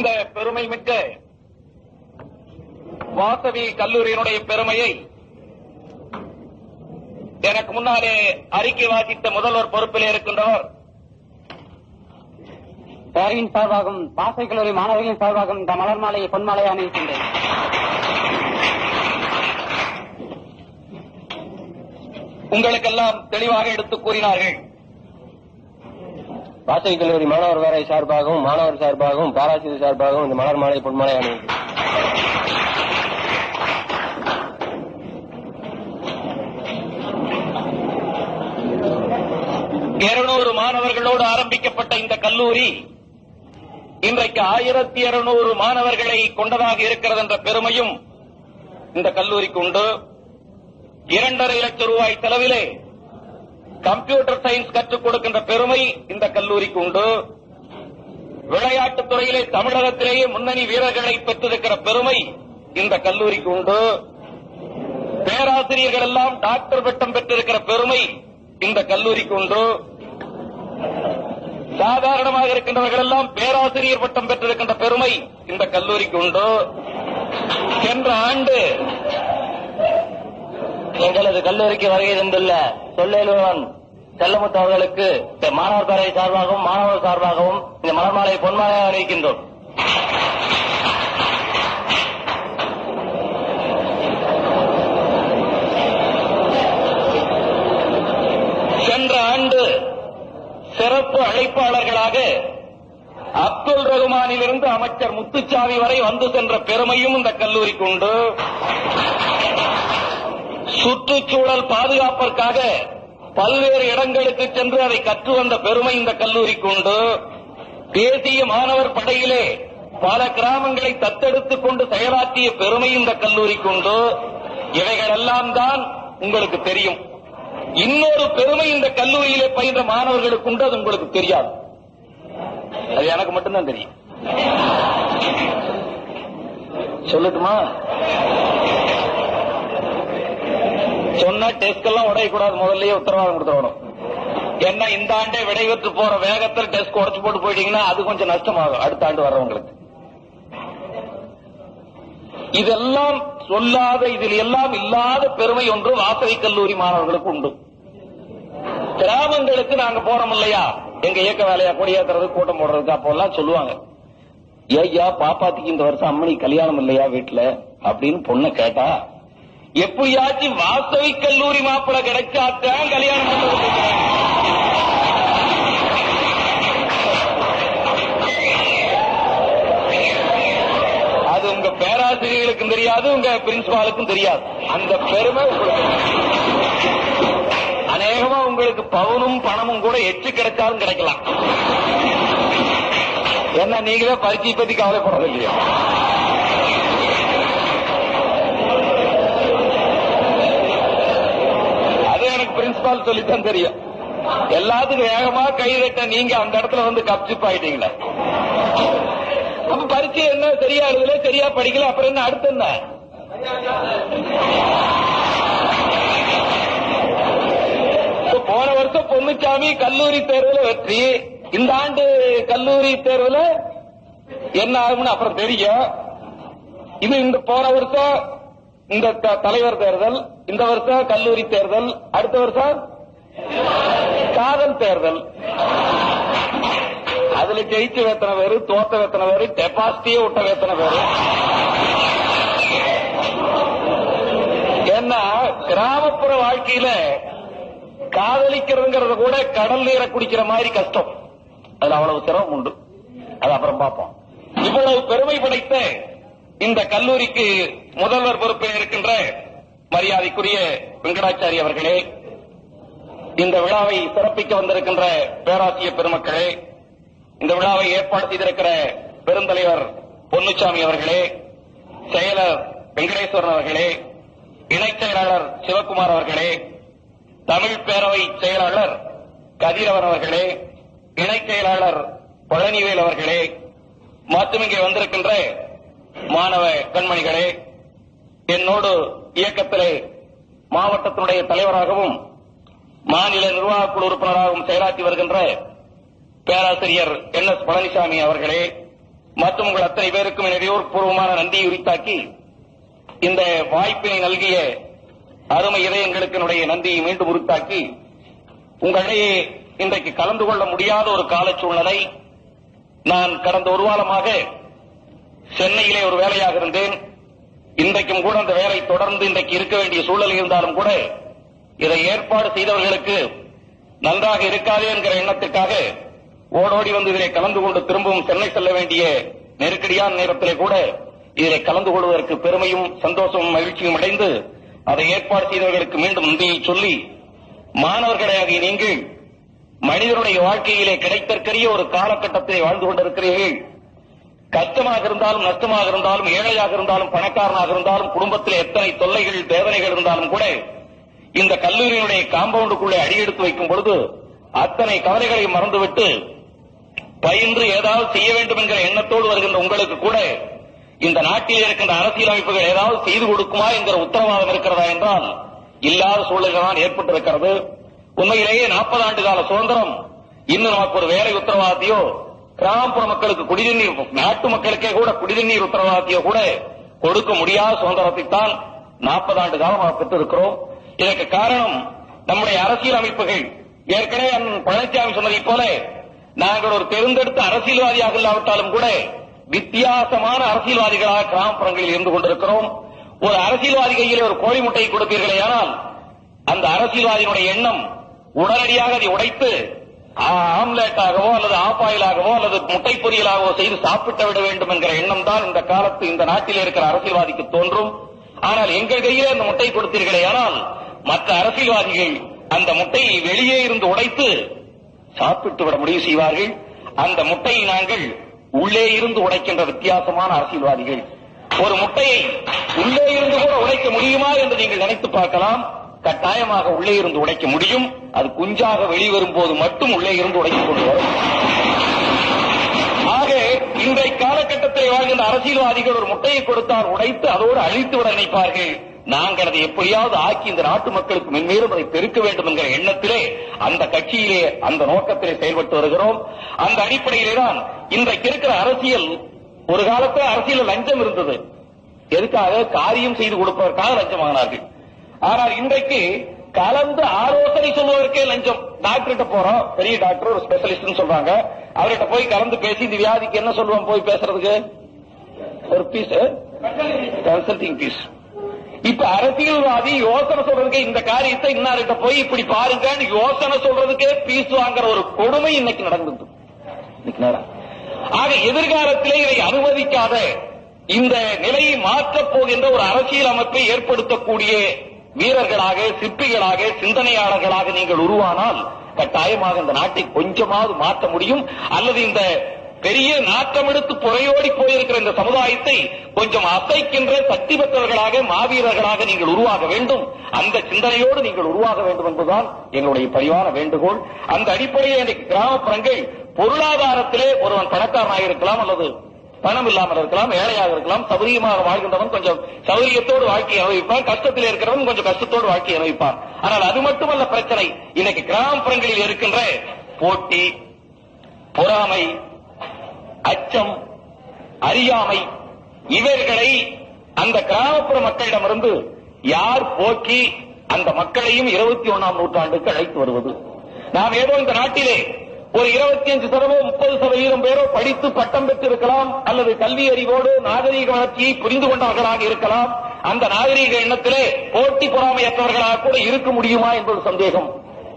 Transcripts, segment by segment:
இந்த பெருமை மிக்க வாசவி கல்லூரியினுடைய பெருமையை எனக்கு முன்னாலே அறிக்கை வாசித்த முதல்வர் பொறுப்பில் இருக்கின்றவர் பேரவையின் சார்பாகவும் பாசை கல்லூரி மாணவர்களின் சார்பாகவும் இந்த மலர் மாலையை பொன்மாலையை அணிவிக்கின்றேன். உங்களுக்கெல்லாம் தெளிவாக எடுத்துக் கூறினார்கள். வாசகி கல்லூரி மாணவர் வேலை சார்பாகவும் மாணவர் சார்பாகவும் பாராசிரியர் சார்பாகவும் இந்த மலர் மாலை பொன்மாலை அணிவிக்கும் இருநூறு மாணவர்களோடு ஆரம்பிக்கப்பட்ட இந்த கல்லூரி இன்றைக்கு ஆயிரத்தி இருநூறு மாணவர்களை கொண்டதாக இருக்கிறது என்ற பெருமையும் இந்த கல்லூரிக்கு உண்டு. இரண்டரை லட்சம் ரூபாய் செலவிலே கம்ப்யூட்டர் சயின்ஸ் கற்றுக் கொடுக்கின்ற பெருமை இந்த கல்லூரிக்கு உண்டு. விளையாட்டுத் துறையிலே தமிழகத்திலேயே முன்னணி வீரர்களை பெற்றிருக்கிற பெருமை இந்த கல்லூரிக்கு உண்டு. பேராசிரியர்கள் எல்லாம் டாக்டர் பட்டம் பெற்றிருக்கிற பெருமை இந்த கல்லூரிக்கு உண்டு. சாதாரணமாக இருக்கின்றவர்கள் எல்லாம் பேராசிரியர் பட்டம் பெற்றிருக்கின்ற பெருமை இந்த கல்லூரிக்கு உண்டு. சென்ற ஆண்டு எங்களது கல்லூரிக்கு வருகை தந்துள்ள சொல்லேலுவன் செல்லமுத்து அவர்களுக்கு மாணவர் பேரவை சார்பாகவும் மாணவர் சார்பாகவும் இந்த மலர்மாலை பொன்மாலையாக அணிவிக்கின்றோம். சென்ற ஆண்டு சிறப்பு அழைப்பாளர்களாக அப்துல் ரகுமானிலிருந்து அமைச்சர் முத்துச்சாமி வரை வந்து சென்ற பெருமையும் இந்த கல்லூரிக்கு உண்டு. சுற்றுச்சூழல் பாதுகாப்பிற்காக பல்வேறு இடங்களுக்கு சென்று அதை கற்று வந்த பெருமை இந்த கல்லூரிக்கு உண்டு. தேசிய மாணவர் படையிலே பல கிராமங்களை தத்தெடுத்துக் கொண்டு செயலாற்றிய பெருமை இந்த கல்லூரிக்கு உண்டு. இவைகளெல்லாம் தான் உங்களுக்கு தெரியும். இன்னொரு பெருமை இந்த கல்லூரியிலே பயின்ற மாணவர்களுக்கு உண்டு அது உங்களுக்கு தெரியாது. அது எனக்கு மட்டும்தான் தெரியும். சொல்லட்டுமா? சொன்னா டெஸ்ட் எல்லாம் உடையக்கூடாது. முதல்லயே உத்தரவாதம் கொடுத்துடணும். ஏன்னா இந்த ஆண்டே விடைபெற்று போற வேகத்தில் டெஸ்ட் உடைச்சு போட்டு போயிட்டீங்கன்னா அது கொஞ்சம் நஷ்டமாகும். அடுத்த ஆண்டு வர்றவங்களுக்கு. இதெல்லாம் சொல்லாத இதில் எல்லாம் இல்லாத பெருமை ஒன்று வாசவி கல்லூரி மாணவர்களுக்கு உண்டு. கிராமங்களுக்கு நாங்க போறோம் இல்லையா? எங்க இயக்க வேலையா கொடியேத்துறது கூட்டம் போடுறதுக்கு அப்போல்லாம் சொல்லுவாங்க. ஐயா பாப்பாத்திக்கு இந்த வருஷம் அம்மனி கல்யாணம் இல்லையா வீட்டுல? அப்படின்னு பொண்ணை கேட்டா எப்படியாச்சும் வாசவி கல்லூரி மாப்பிள்ள கிடைச்சாத்தான் கல்யாணம் பண்றது அது உங்க பேராசிரியர்களுக்கும் தெரியாது உங்க பிரின்சிபாலுக்கும் தெரியாது. அந்த பெருமை அநேகமா உங்களுக்கு பவுனும் பணமும் கூட எச்சு கிடைச்சாலும் கிடைக்கலாம். என்ன நீங்களே பரிச்சை பத்தி கவலைப்படுறது இல்லையா? எனக்கு பிரின்சிபால் சொல்லித்தான் தெரியும். எல்லாத்துக்கும் வேகமா கை தட்ட நீங்க அந்த இடத்துல வந்து கப்சிப் ஆயிட்டீங்களே. அப்ப பரிச்சை என்ன? சரியா எழுதல? சரியா படிக்கல? அப்புறம் என்ன? அடுத்து என்ன? போன வருஷம் பொன்னுச்சாமி கல்லூரி தேர்வுல வெற்றி. இந்த ஆண்டு கல்லூரி தேர்வுல என்ன ஆகும்னு அப்புறம் தெரியும். இது இந்த போன வருஷம் இந்த த- தலைவர் தேர்தல் இந்த வருஷம் கல்லூரி தேர்தல் அடுத்த வருஷம் காதல் தேர்தல். அதுல ஜெயிச்சு வேத்தனை பேரு தோத்த வேத்தனை பேரு டெபாசிட்டியே விட்ட வேத்தனை பேரு? ஏன்னா கிராமப்புற வாழ்க்கையில காதலிக்கிறதுங்கிறத கூட கடல் நீரை குடிக்கிற மாதிரி கஷ்டம். அதுல அவ்வளவு சிரமம் உண்டு. அது அப்புறம் பார்ப்போம். இவ்வளவு பெருமை படைத்த இந்த கல்லூரிக்கு முதல்வர் பொறுப்பில் இருக்கின்ற மரியாதைக்குரிய வெங்கடாச்சாரி அவர்களே இந்த விழாவை சிறப்பிக்க வந்திருக்கின்ற பேராசிரியர் பெருமக்களே இந்த விழாவை ஏற்பாடு செய்திருக்கிற பெருந்தலைவர் பொன்னுச்சாமி அவர்களே செயலர் வெங்கடேஸ்வரன் அவர்களே இணைச் செயலாளர் சிவக்குமார் அவர்களே தமிழ் பேரவை செயலாளர் கதிரவன் அவர்களே இணைச் செயலாளர் பழனிவேல் அவர்களே மற்றும் இங்கே வந்திருக்கின்ற மாணவ கண்மணிகளே என்னோடு இயக்கத்திலே மாவட்டத்தினுடைய தலைவராகவும் மாநில நிர்வாகக் குழு உறுப்பினராகவும் செயலாற்றி வருகின்ற பேராசிரியர் என் எஸ் பழனிசாமி அவர்களே மற்றும் உங்கள் அத்தனை பேருக்கும் என் இதயபூர்வமான நன்றியை உரித்தாக்கி இந்த வாய்ப்பினை நல்கிய அருமை இதயங்களுக்கு என்னுடைய நன்றியை மீண்டும் உரித்தாக்கி உங்களிடையே இன்றைக்கு கலந்து கொள்ள முடியாத ஒரு கால சூழ்நிலை நான் கடந்த ஒரு வாரமாக சென்னையிலே ஒரு வேலையாக இருந்தேன். இன்றைக்கும் கூட அந்த வேலை தொடர்ந்து இன்றைக்கு இருக்க வேண்டிய சூழல் இருந்தாலும் கூட இதை ஏற்பாடு செய்தவர்களுக்கு நன்றாக இருக்காது என்கிற எண்ணத்திற்காக ஓடோடி வந்து இதிலே கலந்து கொண்டு திரும்பவும் சென்னை செல்ல வேண்டிய நெருக்கடியான நேரத்திலே கூட இதிலே கலந்து கொள்வதற்கு பெருமையும் சந்தோஷமும் மகிழ்ச்சியும் அடைந்து அதை ஏற்பாடு செய்தவர்களுக்கு மீண்டும் நன்றியை சொல்லி மாணவர்களாகிய நீங்கள் மனிதனுடைய வாழ்க்கையிலே கிடைத்தற்கரிய ஒரு காலகட்டத்திலே வாழ்ந்து கொண்டிருக்கிறீர்கள். கஷ்டமாக இருந்தாலும் நஷ்டமாக இருந்தாலும் ஏழையாக இருந்தாலும் பணக்காரனாக இருந்தாலும் குடும்பத்தில் எத்தனை தொல்லைகள் வேதனைகள் இருந்தாலும் கூட இந்த கல்லூரியினுடைய காம்பவுண்டுக்குள்ளே அடியெடுத்து வைக்கும் பொழுது அத்தனை கவலைகளை மறந்துவிட்டு பயின்று ஏதாவது செய்ய வேண்டும் என்கிற எண்ணத்தோடு வருகின்ற உங்களுக்கு கூட இந்த நாட்டில் இருக்கின்ற அரசியல் அமைப்புகள் ஏதாவது செய்து கொடுக்குமா என்கிற உத்தரவாதம் இருக்கிறதா என்றால் இல்லாத சூழல்கள் தான் ஏற்பட்டிருக்கிறது. உண்மையிலேயே நாற்பது ஆண்டு கால சுதந்திரம் இன்னும் நமக்கு ஒரு வேலை உத்தரவாதத்தையோ கிராமப்புற மக்களுக்கு குடிநீர் நாட்டு மக்களுக்கே கூட குடிநீர் உத்தரவாதத்தையோ கூட கொடுக்க முடியாத சுதந்திரத்தை தான் நாற்பது ஆண்டு காலமாக பெற்றிருக்கிறோம். இதற்கு காரணம் நம்முடைய அரசியல் அமைப்புகள். ஏற்கனவே பழனிசாமி சொன்னதைப் போல நாங்கள் ஒரு தேர்ந்தெடுத்த அரசியல்வாதியாக இல்லாவிட்டாலும் கூட வித்தியாசமான அரசியல்வாதிகளாக கிராமப்புறங்களில் இருந்து கொண்டிருக்கிறோம். ஒரு அரசியல்வாதி கையில் ஒரு கோழி முட்டையை கொடுப்பீர்களே ஆனால் அந்த அரசியல்வாதியினுடைய எண்ணம் உடனடியாக அதை உடைத்து ஆம்லேட்டாகவோ அல்லது ஆப்பாயிலாகவோ அல்லது முட்டை பொரியலாகவோ செய்து சாப்பிட்டு விட வேண்டும் என்கிற எண்ணம் தான் இந்த காலத்து இந்த நாட்டில் இருக்கிற அரசியல்வாதிக்கு தோன்றும். ஆனால் எங்கள் கையிலே அந்த முட்டை கொடுத்தீர்களே ஆனால் மற்ற அரசியல்வாதிகள் அந்த முட்டையை வெளியே இருந்து உடைத்து சாப்பிட்டு விட முடிவு செய்வார்கள். அந்த முட்டையை நாங்கள் உள்ளே இருந்து உடைக்கின்ற வித்தியாசமான அரசியல்வாதிகள். ஒரு முட்டையை உள்ளே இருந்து கூட உடைக்க முடியுமா என்று நீங்கள் நினைத்து பார்க்கலாம். கட்டாயமாக உள்ளே இருந்து உடைக்க முடியும். அது குஞ்சாக வெளிவரும் போது மட்டும் உள்ளே இருந்து உடைத்துக் கொண்டு வரும். ஆக இன்றைய காலகட்டத்தில் வாழ்கின்ற அரசியல்வாதிகள் ஒரு முட்டையை கொடுத்தால் உடைத்து அதோடு அழித்து விட நினைப்பார்கள். நாங்கள் அதை எப்படியாவது ஆக்கி இந்த நாட்டு மக்களுக்கு மென்மேலும் அதை பெருக்க வேண்டும் என்கிற எண்ணத்திலே அந்த கட்சியிலே அந்த நோக்கத்திலே செயல்பட்டு வருகிறோம். அந்த அடிப்படையிலே தான் இன்றைக்கு இருக்கிற அரசியல் ஒரு காலத்தில் அரசியல் லஞ்சம் இருந்தது. எதுக்காக? காரியம் செய்து கொடுப்பதற்காக லஞ்சம் வாங்கினார்கள். ஆனால் இன்றைக்கு கலந்து ஆலோசனை சொல்வதற்கே லஞ்சம். டாக்டர்கிட்ட போறோம். பெரிய டாக்டர் ஒரு ஸ்பெஷலிஸ்ட் சொல்றாங்க. அவர்கிட்ட போய் கலந்து பேசி இந்த வியாதிக்கு என்ன சொல்லுவோம் போய் பேசுறதுக்கு? ஒரு பீஸ் கன்சல்டிங் பீஸ் இப்ப அரசியல்வாதி யோசனை சொல்றதுக்கே இந்த காரியத்தை இன்னார்கிட்ட போய் இப்படி பாருங்கன்னு யோசனை சொல்றதுக்கே பீஸ் வாங்குற ஒரு கொடுமை இன்னைக்கு நடந்தது ஆக எதிர்காலத்திலே இதை அனுமதிக்காத இந்த நிலையை மாற்றப் போகின்ற ஒரு அரசியல் அமைப்பை ஏற்படுத்தக்கூடிய வீரர்களாக சிற்பிகளாக சிந்தனையாளர்களாக நீங்கள் உருவானால் கட்டாயமாக இந்த நாட்டை கொஞ்சமாவது மாற்ற முடியும். அல்லது இந்த பெரிய நாட்டம் எடுத்து புறையோடி போயிருக்கிற இந்த சமுதாயத்தை கொஞ்சம் அசைக்கின்ற சக்தி பெற்றவர்களாக மாவீரர்களாக நீங்கள் உருவாக வேண்டும். அந்த சிந்தனையோடு நீங்கள் உருவாக வேண்டும் என்பதுதான் எங்களுடைய பரிவான வேண்டுகோள். அந்த அடிப்படையில் இன்றைக்கு கிராமப்புறங்கள் பொருளாதாரத்திலே ஒருவன் பணக்காரனாக இருக்கலாம் அல்லது பணம் இல்லாமல் இருக்கலாம் ஏழையாக இருக்கலாம் சௌரியமாக வாழ்கின்றவன் கொஞ்சம் சௌரியத்தோடு வாழ்க்கையை அனுபவிப்பான் கஷ்டத்தில் இருக்கிறவன் கொஞ்சம் கஷ்டத்தோடு வாழ்க்கையை அனுபவிப்பான். ஆனால் அது மட்டுமல்ல பிரச்சனை. இன்னைக்கு கிராமப்புறங்களில் இருக்கின்ற போட்டி பொறாமை அச்சம் அறியாமை இவர்களை அந்த கிராமப்புற மக்களிடமிருந்து யார் போக்கி அந்த மக்களையும் இருபத்தி ஒன்னாம் நூற்றாண்டுக்கு அழைத்து வருவது? நாம் ஏதோ இந்த நாட்டிலே ஒரு இருபத்தி அஞ்சு சதவீதம் முப்பது சதவீதம் பேரோ படித்து பட்டம் பெற்றிருக்கலாம் அல்லது கல்வி அறிவோடு நாகரீக வளர்ச்சியை புரிந்து கொண்டவர்களாக இருக்கலாம். அந்த நாகரீக எண்ணத்திலே போட்டி பொறாமையற்றவர்களாக கூட இருக்க முடியுமா என்பது சந்தேகம்.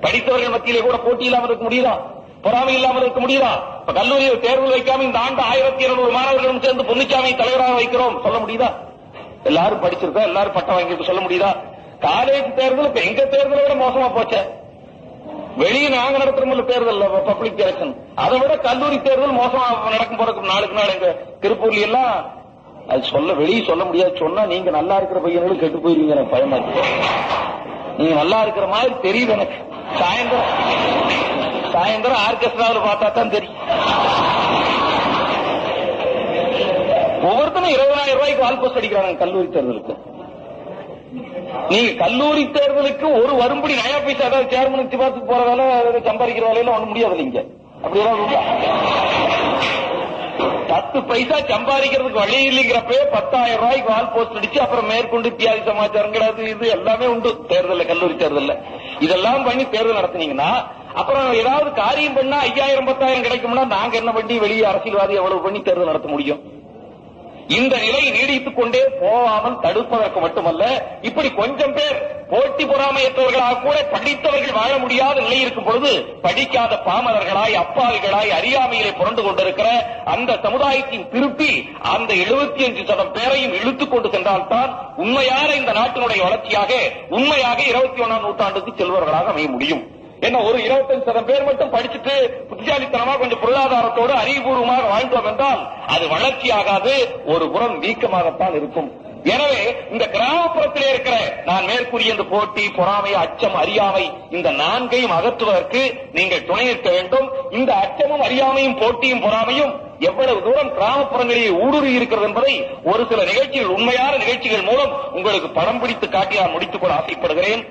படித்தவர்கள் மத்தியிலே கூட போட்டி இல்லாமல் இருக்க முடியுதா? பொறாமை இல்லாமல் இருக்க முடியுதா? இப்ப கல்லூரியில் தேர்வு வைக்காம இந்த ஆண்டு ஆயிரத்தி இருநூறு மாணவர்களும் சேர்ந்து பொன்னிச்சாமி தலைவராக வைக்கிறோம் சொல்ல முடியுதா? எல்லாரும் படிச்சிருக்கோம் எல்லாரும் பட்டம் வாங்கிட்டு சொல்ல முடியுதா? காலேஜ் தேர்தல் இப்ப எங்க தேர்தலை விட மோசமா போச்சே? வெளியே நாங்க நடத்துறோம்ல தேர்தல் பப்ளிக் எலெக்ஷன் அதை விட கல்லூரி தேர்தல் மோசமா நடக்கும் போறதுக்கு நாளுக்கு நாள் எங்க திருப்பூர்ல எல்லாம் அது சொல்ல வெளியே சொல்ல முடியாது. சொன்னா நீங்க நல்லா இருக்கிற பையன்களும் கெட்டு போயிருவீங்க எனக்கு பயமா இருக்கு. நீங்க நல்லா இருக்கிற மாதிரி தெரியுது எனக்கு. சாயந்தரம் சாயந்தரம் ஆர்கெஸ்ட்ராவில் பார்த்தா தான் தெரியும். ஒவ்வொருத்தரும் இருபதாயிரம் ரூபாய்க்கு வால்போஸ்ட் அடிக்கிறாங்க கல்லூரி தேர்தலுக்கு. நீங்க கல்லூரி தேர்தலுக்கு ஒரு வரும்படி நயா பைசா அதாவது சேர்மனுக்கு பார்த்து போற வேலை சம்பாதிக்கிற வேலையில ஒண்ணு முடியாது நீங்க அப்படி பத்து பைசா சம்பாதிக்கிறதுக்கு வழி இல்லைங்கிறப்பே பத்தாயிரம் ரூபாய்க்கு வால் போஸ்ட் அடிச்சு அப்புறம் மேற்கொண்டு தியாகி சமாச்சாரம் கிடையாது இது எல்லாமே உண்டு தேர்தல் கல்லூரி தேர்தல்ல. இதெல்லாம் பண்ணி தேர்தல் நடத்துனீங்கன்னா அப்புறம் ஏதாவது காரியம் பண்ணா ஐயாயிரம் பத்தாயிரம் கிடைக்கும்னா நாங்க என்ன பண்ணி வெளியே அரசியல்வாதி எவ்வளவு பண்ணி தேர்தல் நடத்த முடியும்? இந்த நிலை நீடித்துக் கொண்டே போகாமல் தடுப்பதற்கு மட்டுமல்ல இப்படி கொஞ்சம் பேர் போட்டி பொறாமையற்றவர்களாக கூட படித்தவர்கள் வாழ முடியாத நிலை இருக்கும் பொழுது படிக்காத பாமரர்களாய் அப்பாவிகளாய் அறியாமையிலே புரண்டு கொண்டிருக்கிற அந்த சமுதாயத்தின் திருப்பி அந்த 75% சதம் பேரையும் இழுத்துக் கொண்டு சென்றால்தான் உண்மையான இந்த நாட்டினுடைய வளர்ச்சியாக உண்மையாக இருபத்தி ஒன்றாம் நூற்றாண்டுக்கு செல்வர்களாக அமைய முடியும். என்ன ஒரு 25% சதம் பேர் மட்டும் படிச்சுட்டு புத்திசாலித்தனமா கொஞ்சம் பொருளாதாரத்தோடு அறிவுபூர்வமாக வாழ்ந்தோம் என்றால் அது வளர்ச்சி ஆகாது ஒரு புறம் வீக்கமாகத்தான் இருக்கும். எனவே இந்த கிராமப்புறத்திலே இருக்கிற நான் மேற்கூறிய இந்த போட்டி பொறாமை அச்சம் அறியாமை இந்த நான்கையும் அகற்றுவதற்கு நீங்கள் துணை நிற்க வேண்டும். இந்த அச்சமும் அறியாமையும் போட்டியும் பொறாமையும் எவ்வளவு தூரம் கிராமப்புறங்களிலே ஊடுருவி இருக்கிறது என்பதை ஒரு சில நிகழ்ச்சிகள் உண்மையான நிகழ்ச்சிகள் மூலம் உங்களுக்கு படம் பிடித்து காட்டி நான் முடித்துக் கொள்ள ஆசைப்படுகிறேன்.